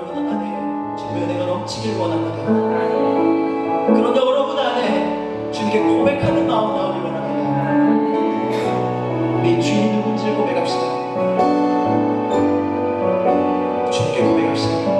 여러분 안에 주님의 은혜가 넘치길 원합니다. 그런데 여러분 안에 주님께 고백하는 마음 나오길 원합니다. 우리 주인 누군지를 고백합시다. 주님께 고백합시다.